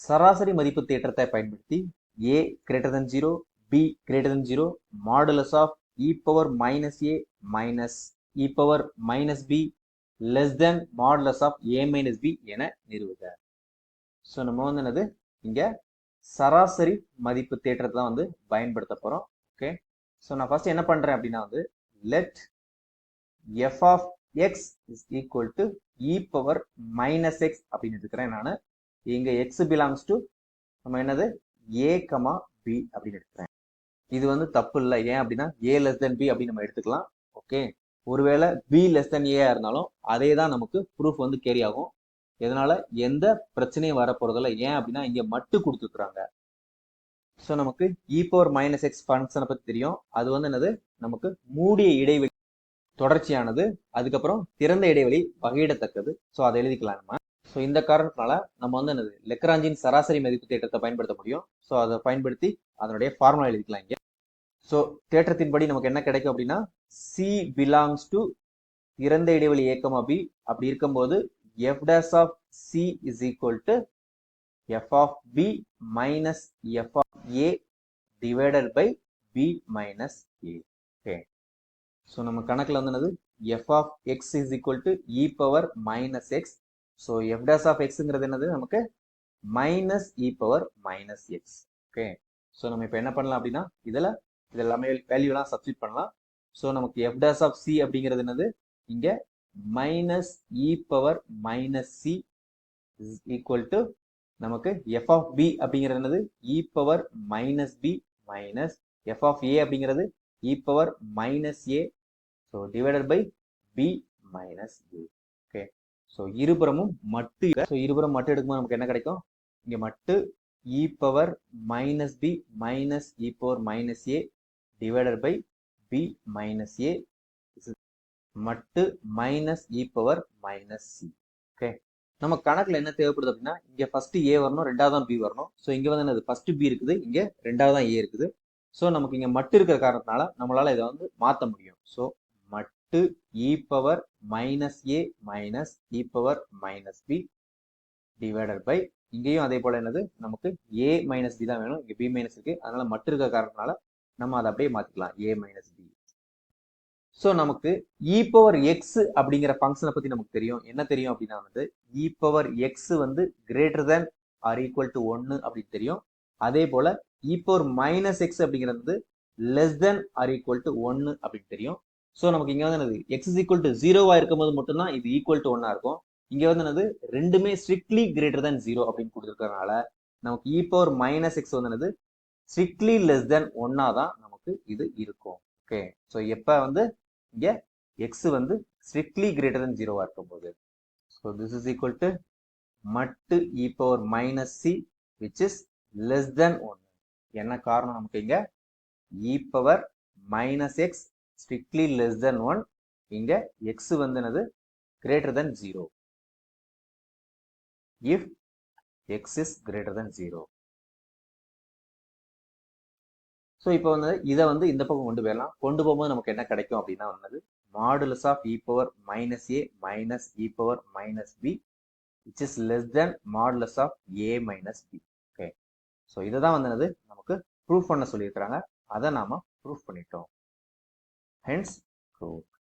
சராசரி மதிப்பு தேற்றத்தை பயன்படுத்தி A greater than zero B greater than zero modulus of E power minus A minus E power minus B less than modulus of A minus B என நிறுவுக. So நம்ம வந்து என்னது? இங்கே சராசரி மதிப்பு தேற்றத்தை தான் வந்து பயன்படுத்த போகிறோம் ஓகே ஸோ நான் ஃபர்ஸ்ட் என்ன பண்ணுறேன் அப்படின்னா வந்து let F of X is equal to E power minus X அப்படின்னு எடுக்கிறேன் நான். இங்க எக்ஸ் பிலாங்ஸ் டு நம்ம என்னது? ஏ கமா பி அப்படின்னு எடுக்கிறேன் இது வந்து தப்பு இல்லை. ஏன் அப்படின்னா ஏ லெஸ் தென் பி அப்படின்னு நம்ம எடுத்துக்கலாம். ஓகே ஒருவேளை பி லெஸ் தென் ஏயா இருந்தாலும் அதே தான் நமக்கு ப்ரூஃப் வந்து கேரி ஆகும். இதனால எந்த பிரச்சனையும் வரப்போறதில்ல. ஏன் அப்படின்னா இங்கே மட்டு கொடுத்துருக்குறாங்க. ஸோ நமக்கு இ பவர் மைனஸ் எக்ஸ் ஃபங்க்ஷனை பற்றி தெரியும். அது வந்து என்னது? நமக்கு மூடிய இடைவெளி தொடர்ச்சியானது. அதுக்கப்புறம் திறந்த இடைவெளி வகையிடத்தக்கது ஸோ அதை எழுதிக்கலாம் நம்ம. ஸோ இந்த காரணத்தினால நம்ம வந்து என்னது லெக்ராஞ்சின் சராசரி மதிப்பு தேற்றத்தை பயன்படுத்த முடியும். ஸோ அதை பயன்படுத்தி அதனுடைய ஃபார்முலா எழுதிக்கலாம் இங்கே. ஸோ தேற்றத்தின்படி நமக்கு என்ன கிடைக்கும் அப்படின்னா சி பிலாங்ஸ் டு இறந்த இடைவெளி ஏக்கமா பி அப்படி இருக்கும்போது F dash of C is equal to F of B minus F of A divided by B minus A okay so நம்ம கணக்கில் வந்து என்னது F of X is equal to e power minus X so F dash of எக்ஸுங்கிறது என்னது? நமக்கு minus e power minus X okay so நம்ம இப்போ என்ன பண்ணலாம் அப்படின்னா இதில் இது எல்லாமே வேல்யூலாம் சப்ஸ்டிட் பண்ணலாம். ஸோ நமக்கு எஃப் டேஸ் ஆஃப் சி அப்படிங்கிறது என்னது? இங்கே minus e power minus C is equal to நமக்கு எஃப் ஆஃப் பி அப்படிங்கிறது என்னது? E power minus B minus F of A அப்படிங்கிறது e power minus A so divided by B minus A so இருபுறமும் மட்டு so இருபுறம் மட்டு எடுக்கும்போது நமக்கு என்ன கிடைக்கும்? இங்கே மட்டு E power minus B minus E power minus A divided by B minus A மட்டு minus E power minus C okay நம்ம கணக்கில் என்ன தேவைப்படுது அப்படின்னா இங்கே ஃபஸ்ட்டு ஏ வரணும் ரெண்டாவது தான் பி வரணும். ஸோ இங்கே வந்து என்னது? ஃபஸ்ட்டு பி இருக்குது இங்கே ரெண்டாவது தான் ஏ இருக்குது. ஸோ நமக்கு இங்கே மட்டு இருக்கிற காரணத்தினால நம்மளால் இதை வந்து மாற்ற முடியும். ஸோ மட்டு E power minus A minus E power minus B divided by இங்கேயும் அதே போல் என்னது? நமக்கு ஏ மைனஸ் பி தான் வேணும். இங்கே பி மைனஸ் இருக்கு. அதனால மட்டு இருக்க காரணத்தினால நம்ம அதை அப்படியே மாத்திக்கலாம். ஏ மைனஸ் பி ஸோ நமக்கு இ பவர் எக்ஸ் அப்படிங்கிற ஃபங்க்ஷனை பத்தி நமக்கு தெரியும். என்ன தெரியும் அப்படின்னா வந்து இ பவர் எக்ஸ் வந்து greater than or equal to ஒன்னு அப்படின்னு தெரியும். அதே போல இ பவர் மைனஸ் எக்ஸ் அப்படிங்கிறது வந்து less than or equal to ஒன்னு அப்படின்னு தெரியும். ஸோ நமக்கு இங்கே வந்து என்னது? எக்ஸ் இஸ் ஈக்குவல் டு ஜீரோவா இருக்கும்போது மட்டும்தான் இது ஈக்குவல் டு ஒன்னாக இருக்கும். இங்கே வந்து என்னது? ரெண்டுமே ஸ்ட்ரிக்ட்லி கிரேட்டர் தேன் ஜீரோ அப்படின்னு கொடுத்துருக்கறனால நமக்கு இ பவர் மைனஸ் எக்ஸ் வந்து என்னது? ஸ்ட்ரிக்ட்லி லெஸ் தென் ஒன்னா தான் நமக்கு இது இருக்கும். ஓகே ஸோ எப்போ வந்து? இங்கே எக்ஸ் வந்து ஸ்ட்ரிக்ட்லி கிரேட்டர் தென் ஜீரோவாக இருக்கும் போது so this is equal to மட்டு E power minus C which is less than one என்ன காரணம் நமக்கு இங்கே? E power minus X strictly less than one இங்கே எக்ஸ் வந்து என்னது greater than zero if X is greater than zero so இப்போ வந்து இதை வந்து இந்த பக்கம் கொண்டு போயிடலாம். கொண்டு போகும்போது நமக்கு என்ன கிடைக்கும் அப்படின்னா வந்தது modulus of E power minus A minus E power minus B which is less than modulus of A minus B okay so இதை தான் வந்து என்னது நமக்கு ப்ரூஃப் பண்ண சொல்லியிருக்கிறாங்க. அதை நாம ப்ரூஃப் பண்ணிட்டோம். Hence proof